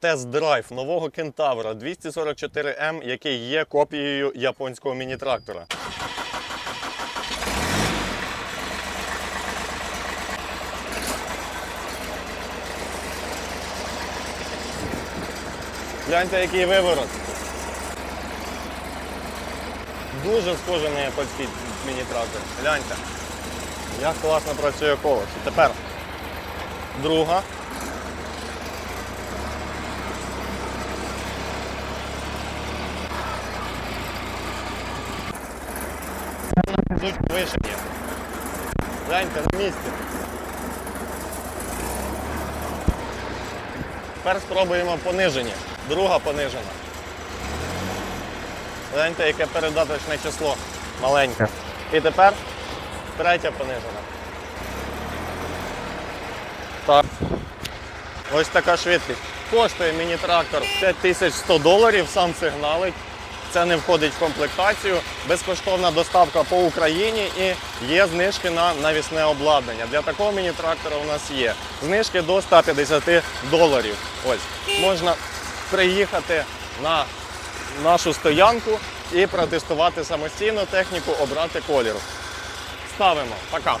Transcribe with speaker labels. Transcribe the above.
Speaker 1: Тест-драйв нового кентавра 244М, який є копією японського міні-трактора. Гляньте, який виворот. Дуже схожий на японський міні-трактор. Гляньте. Як класно працює колесо. Тепер друга. Тут вишені. Гляньте на місці. Тепер спробуємо понижені. Друга понижена. Гляньте, яке передаточне число маленьке. І тепер третя понижена. Так. Ось така швидкість. Коштує міні-трактор 5100 доларів, сам сигналить. Це не входить в комплектацію. Безкоштовна доставка по Україні і є знижки на навісне обладнання. Для такого міні-трактора у нас є. Знижки до 150 доларів. Ось можна приїхати на нашу стоянку і протестувати самостійно техніку, обрати колір. Ставимо. Пока.